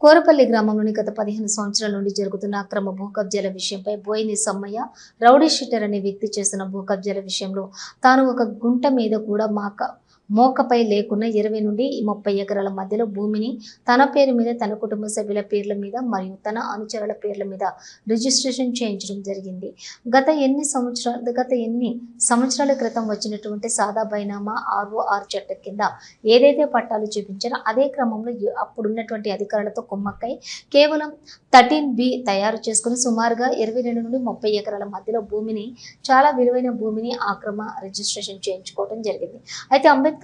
కోరపల్లి గ్రామంలోని గత పదిహేను సంవత్సరాల నుండి జరుగుతున్న అక్రమ భూ కబ్జాల విషయంపై బోయిని సమ్మయ్య రౌడీ షీటర్ అనే వ్యక్తి చేస్తున్న భూ కబ్జాల విషయంలో తాను ఒక గుంట మీద కూడా మాక మోకపై లేకున్న ఇరవై నుండి ముప్పై ఎకరాల మధ్యలో భూమిని తన పేరు మీద తన కుటుంబ సభ్యుల పేర్ల మీద మరియు తన అనుచరుల పేర్ల మీద రిజిస్ట్రేషన్ చేయించడం జరిగింది. గత ఎన్ని సంవత్సరాలు గత ఎన్ని సంవత్సరాల క్రితం వచ్చినటువంటి సాదా బైనామా ఆర్ఓఆర్ చట్టం కింద ఏదైతే పట్టాలు చూపించారో అదే క్రమంలో అప్పుడున్నటువంటి అధికారులతో కుమ్మక్కై కేవలం థర్టీన్ బి తయారు చేసుకుని సుమారుగా ఇరవై రెండు నుండి ముప్పై ఎకరాల మధ్యలో భూమిని చాలా విలువైన భూమిని ఆక్రమ రిజిస్ట్రేషన్ చేయించుకోవడం జరిగింది. అయితే అంబేద్కర్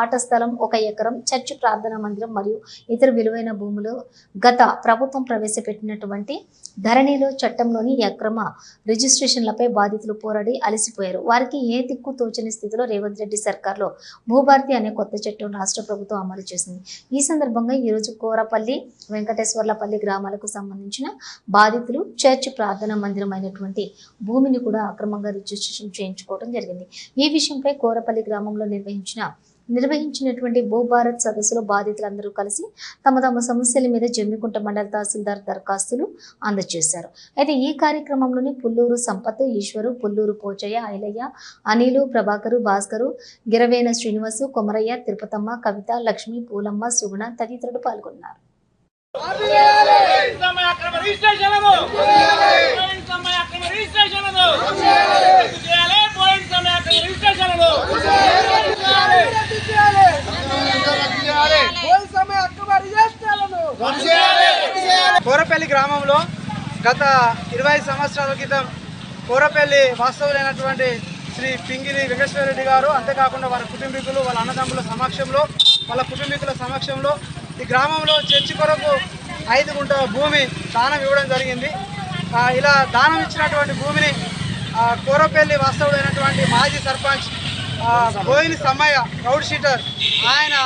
ఆట స్థలం ఒక ఎకరం చర్చి ప్రార్థనా మందిరం మరియు ఇతర విలువైన భూములు గత ప్రభుత్వం ప్రవేశపెట్టినటువంటి ధరణిలో చట్టంలోని అక్రమ రిజిస్ట్రేషన్లపై బాధితులు పోరాడి అలసిపోయారు. వారికి ఏ దిక్కు తోచని స్థితిలో రేవంత్ రెడ్డి సర్కార్లో భూభారతి అనే కొత్త చట్టం రాష్ట్ర ప్రభుత్వం అమలు చేసింది. ఈ సందర్భంగా ఈరోజు కోరపల్లి వెంకటేశ్వర్లపల్లి గ్రామాలకు సంబంధించిన బాధితులు చర్చ్ ప్రార్థనా మందిరం అయినటువంటి భూమిని కూడా అక్రమంగా రిజిస్ట్రేషన్ చేయించుకోవడం జరిగింది. ఈ విషయంపై కోరపల్లి గ్రామంలో నిర్వహించిన నిర్వహించినటువంటి భూభారత్ సదస్సులో బాధితులందరూ కలిసి తమ తమ సమస్యల మీద జమ్మికుంట మండల తహసీల్దార్ దరఖాస్తులు అందజేశారు. అయితే ఈ కార్యక్రమంలోని పుల్లూరు సంపత్ ఈశ్వరు పుల్లూరు పోచయ్య ఐలయ్య అనిలు ప్రభాకరు భాస్కరు గిరవేన శ్రీనివాసు కొమరయ్య తిరుపతమ్మ కవిత లక్ష్మి పూలమ్మ సుగుణ తదితరులు పాల్గొన్నారు. రిజిస్ట్రేషన్ అక్రమ రిజిస్ట్రేషన్లను పోయిన సమయ అక్రమ రిజిస్ట్రేషన్లను రద్దు చేయాలి పోయిన సమయ అక్రమ రిజిస్ట్రేషన్లను కోరపల్లి గ్రామంలో గత ఇరవై సంవత్సరాల క్రితం కోరపల్లి వాస్తవులైనటువంటి శ్రీ పింగిలి వెంకటేశ్వరరెడ్డి గారు అంతేకాకుండా వారి కుటుంబీకులు వాళ్ళ అన్నదమ్ముల సమక్షంలో వాళ్ళ కుటుంబీకుల సమక్షంలో ఈ గ్రామంలో చర్చి కొరకు ఐదు గుంట భూమి దానం ఇవ్వడం జరిగింది. ఆ, ఇలా దానం ఇచ్చినటువంటి భూమిని కోరపల్లి వాస్తవుడైనటువంటి మాజీ సర్పంచ్ ఆ, బోయిని సమ్మయ్య రౌడ్ షీటర్ ఆయన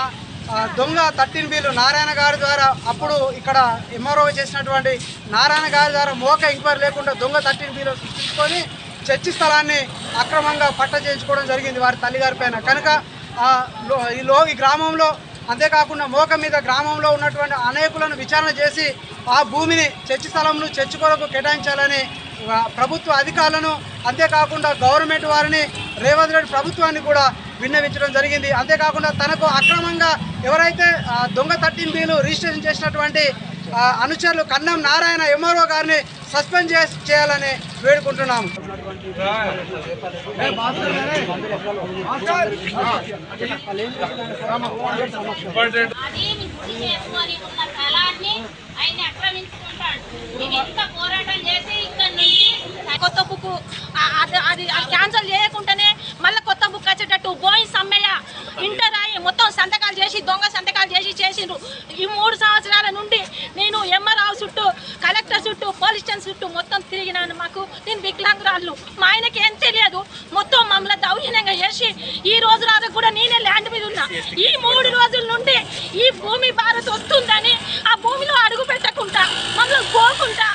దొంగ థర్టీన్ బిల్లు నారాయణ గారి ద్వారా అప్పుడు ఇక్కడ ఎంఆర్ఓ చేసినటువంటి నారాయణ గారి ద్వారా మోక ఎంక్వైరీ లేకుండా దొంగ థర్టీన్ బిల్లు సృష్టించుకొని చర్చి స్థలాన్ని అక్రమంగా పట్ట చేయించుకోవడం జరిగింది వారి తల్లిగారి పైన. కనుక ఈ లో ఈ గ్రామంలో అంతేకాకుండా మోక మీద గ్రామంలో ఉన్నటువంటి అనేకులను విచారణ చేసి ఆ భూమిని చర్చి స్థలంను చర్చి కొరకు కేటాయించాలని ప్రభుత్వ అధికారులను అంతేకాకుండా గవర్నమెంట్ వారిని రేవంత్ రెడ్డి ప్రభుత్వాన్ని కూడా విన్నవించడం జరిగింది. అంతేకాకుండా తనకు అక్రమంగా ఎవరైతే దొంగ థర్టీన్ బీలు రిజిస్ట్రేషన్ చేసినటువంటి అనుచరులు కన్నం నారాయణ ఎంఆర్ఓ గారిని సస్పెండ్ చేసి చేయాలని వేడుకుంటున్నాము. కొత్త బుక్ అది అది క్యాన్సిల్ చేయకుండానే మళ్ళీ కొత్త బోయి సమ్మయ్య ఇంటర్ అయ్యి మొత్తం సంతకాలు చేసి దొంగ సంతకాలు చేసి చేసిండ్రు. ఈ మూడు సంవత్సరాల నుండి నేను ఎమ్మరావు చుట్టూ కలెక్టర్ చుట్టూ పోలీస్ స్టేషన్ చుట్టూ మొత్తం తిరిగినాను మాకు. నేను వికలాంగురాళ్ళు. మా ఆయనకి ఏం తెలియదు. మొత్తం మమ్మల్ని దౌర్జన్యంగా చేసి ఈ రోజు రాజు కూడా నేనే ల్యాండ్ మీద ఉన్నా. ఈ మూడు రోజుల నుండి ఈ భూమి భారత్ వస్తుందని ఆ భూమిలో అడుగు పెట్టకుండా మమ్మల్ని పోకుండా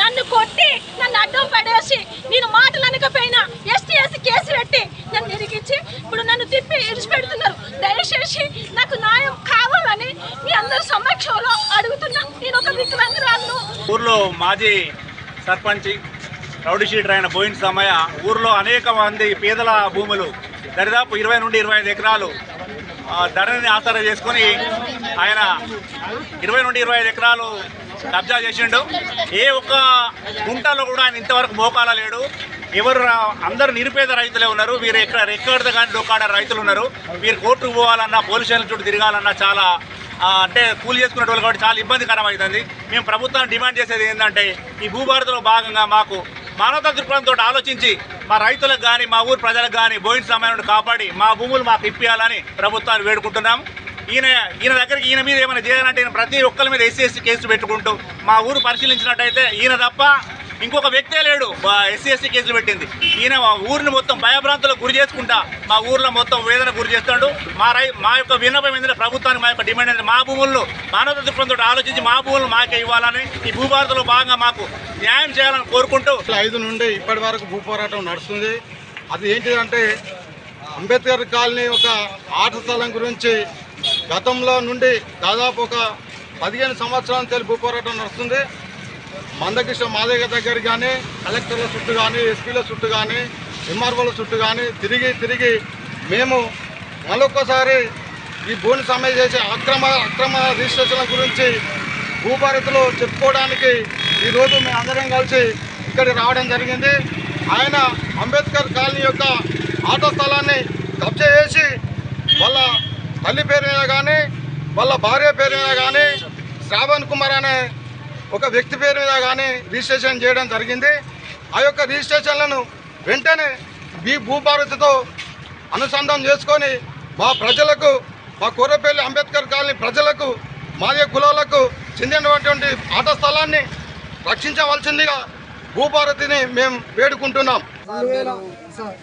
నన్ను కొట్టి నన్ను అడ్డం పడేసి నేను మాటలు అనకపోయినా ఎస్టీ ఎస్సీ కేసు పెట్టి నన్ను తిప్పి దయచేసి నాకు న్యాయం కావాలని మీ అందరి సమక్షంలో అడుగుతున్నా. నేను ఒక వికలాంగురాలను. ఊర్లో మాజీ సర్పంచ్ రౌడీ షీటర్ అయిన పోయిన సమయ ఊర్లో అనేక మంది పేదల భూములు దరిదాపు ఇరవై నుండి ఇరవై ఐదు ఎకరాలు ధరని ఆసరా చేసుకుని ఆయన ఇరవై నుండి ఇరవై ఐదు ఎకరాలు కబ్జా చేసిండు. ఏ ఒక్క గుంటలో కూడా ఆయన ఇంతవరకు మోకాల లేడు. ఎవరు రా- అందరు నిరుపేద రైతులే ఉన్నారు. వీరు ఎక్కడ ఎక్కడ కానీ డొక్కాడ రైతులు ఉన్నారు. వీరు కోర్టుకు పోవాలన్నా పోలీస్ స్టేషన్ చుట్టూ తిరగాలన్నా చాలా అంటే కూలి చేసుకునే వాళ్ళు కాబట్టి చాలా ఇబ్బందికరం అవుతుంది. మేము ప్రభుత్వాన్ని డిమాండ్ చేసేది ఏంటంటే ఈ భూభారతలో భాగంగా మాకు మానవతా దృక్పథంతో ఆలోచించి మా రైతులకు కానీ మా ఊరు ప్రజలకు కానీ బోయిన సమయాన్ని కాపాడి మా భూములు మాకు ఇప్పించాలని ప్రభుత్వాన్ని వేడుకుంటున్నాం ఈయన ఈయన దగ్గరికి ఈయన మీద ఏమైనా చేయాలంటే ఈయన ప్రతి ఒక్కరి మీద ఎస్సీ ఎస్సీ కేసు పెట్టుకుంటూ మా ఊరు పరిశీలించినట్టయితే ఈయన తప్ప ఇంకొక వ్యక్తే లేడు. ఎస్సీ ఎస్సీ కేసులు పెట్టింది. ఈయన మా ఊరిని మొత్తం భయభ్రాంతులకు గురి చేసుకుంటా మా ఊర్లో మొత్తం వేదన గురి చేస్తాడు. మా రై మా యొక్క విన్నపం ఏంటంటే ప్రభుత్వానికి మా యొక్క డిమాండ్ ఏంటంటే మా భూములను మానవ దృక్పథంతో ఆలోచించి మా భూములను మాకే ఇవ్వాలని ఈ భూభారతలో భాగంగా మాకు న్యాయం చేయాలని కోరుకుంటూ ఐదు నుండి ఇప్పటి వరకు భూ పోరాటం నడుస్తుంది. అది ఏంటిదంటే అంబేద్కర్ కాలనీ ఒక ఆట స్థలం గురించి గతంలో నుండి దాదాపు ఒక పదిహేను సంవత్సరాల తెలిపి భూపోరాటం నడుస్తుంది. మందకృష్ణ మాదయ్య దగ్గర కానీ కలెక్టర్ల చుట్టూ కానీ ఎస్పీల చుట్టూ కానీ ఎంఆర్ఓల చుట్టూ కానీ తిరిగి తిరిగి మేము మరొకసారి ఈ భూమి సమ్మె చేసే అక్రమ అక్రమ రిజిస్ట్రేషన్ల గురించి భూభారతిలో చెప్పుకోవడానికి ఈరోజు మేము అందరం కలిసి ఇక్కడికి రావడం జరిగింది. ఆయన అంబేద్కర్ కాలనీ యొక్క ఆటో స్థలాన్ని కబ్జా చేసి వాళ్ళ తల్లి పేరు మీద కానీ వాళ్ళ భార్య పేరు మీద కానీ శ్రావణ్ కుమార్ అనే ఒక వ్యక్తి పేరు మీద కానీ రిజిస్ట్రేషన్ చేయడం జరిగింది. ఆ యొక్క రిజిస్ట్రేషన్లను వెంటనే ఈ భూభారతితో అనుసంధానం చేసుకొని మా ప్రజలకు మా కూరపల్లి అంబేద్కర్ కాలనీ ప్రజలకు మాదే కులాలకు చెందినటువంటి ఆట స్థలాన్ని రక్షించవలసిందిగా భూభారతిని మేము వేడుకుంటున్నాం. సార్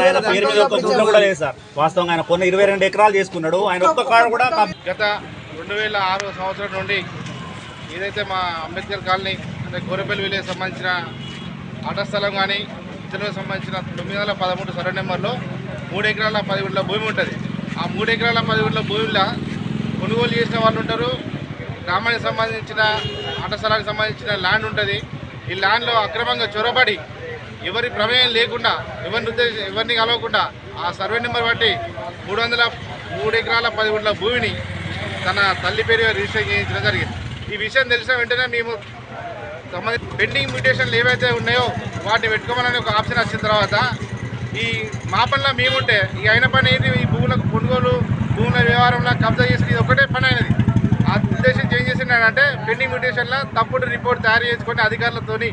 ఆయన పేరు మీద ఒక గుంట కూడా లేదు సార్. వాస్తవంగా ఆయన కొన్ని ఇరవై రెండు ఎకరాలు చేసుకున్నాడు. ఆయన ఒక్క కాడ కూడా కబ్- గత రెండు వేల ఆరో సంవత్సరం నుండి ఏదైతే మా అంబేద్కర్ కాలనీ అంటే గోరెపల్లి విలేజ్ సంబంధించిన ఆట స్థలం కానీ ఇతరులకు సంబంధించిన తొమ్మిది వందల పదమూడు సర్వే నెంబర్లో మూడు ఎకరాల పది భూమి ఉంటుంది. ఆ మూడు ఎకరాల పది భూమిలో కొనుగోలు చేసిన వాళ్ళు ఉంటారు. గ్రామానికి సంబంధించిన ఆట స్థలానికి సంబంధించిన ల్యాండ్ ఉంటుంది. ఈ ల్యాండ్లో అక్రమంగా చొరబడి ఎవరి ప్రమేయం లేకుండా ఎవరిని ఉద్దేశ ఎవరిని కలవకుండా ఆ సర్వే నెంబర్ బట్టి మూడు వందల మూడు ఎకరాల పది భూమిని తన తల్లి పేరు రిజిస్టర్ చేయించడం జరిగింది. ఈ విషయం తెలిసిన వెంటనే మేము సంబంధించి పెండింగ్ మ్యూటేషన్లు ఏవైతే ఉన్నాయో వాటిని పెట్టుకోవాలని ఒక ఆప్షన్ వచ్చిన తర్వాత ఈ మా పనిలో మేముంటే ఈ అయిన పని ఏంటి ఈ భూములకు కొనుగోలు భూముల వ్యవహారంలో కబ్జా చేసి ఇది ఒకటే పని అయినది. ఆ ఉద్దేశం ఏం చేసిందంటే పెండింగ్ మ్యూటేషన్లో తప్పుడు రిపోర్ట్ తయారు చేసుకుని అధికారులతోని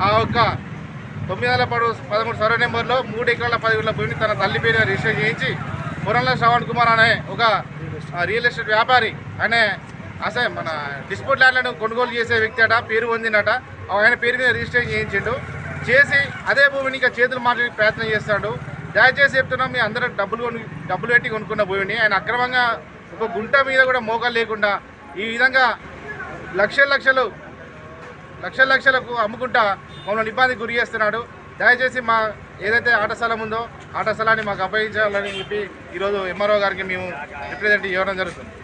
ఆ యొక్క తొమ్మిది వందల పడు పదమూడు సర్వే నెంబర్లో మూడు ఎకరాల పది భూమిని తన తల్లి పేరు రిజిస్టర్ చేయించి పురంలో శ్రవణ్ కుమార్ అనే ఒక రియల్ ఎస్టేట్ వ్యాపారి అనే అసలు మన డిస్పోట్ ల్యాండ్లను కొనుగోలు చేసే వ్యక్తి అట పేరు పొందినట ఆయన పేరు మీద రిజిస్టర్ చేయించిండు. చేసి అదే భూమిని ఇంకా చేతులు మాట్లాడే ప్రయత్నం చేస్తాడు. దయచేసి చెప్తున్నాం మీ అందరూ డబ్బులు డబ్బులు పెట్టి కొనుక్కున్న భూమిని. ఆయన అక్రమంగా ఒక గుంట మీద కూడా మోకాలు లేకుండా ఈ విధంగా లక్షల లక్షలు లక్షల లక్షలకు అమ్ముకుంటా మమ్మల్ని ఇబ్బందికి గురి చేస్తున్నాడు. దయచేసి మా ఏదైతే ఆట స్థలం ఉందో ఆట స్థలాన్ని మాకు అప్పగించాలని చెప్పి ఈరోజు ఎంఆర్ఓ గారికి మేము రిప్రజెంట్ ఇవ్వడం జరుగుతుంది.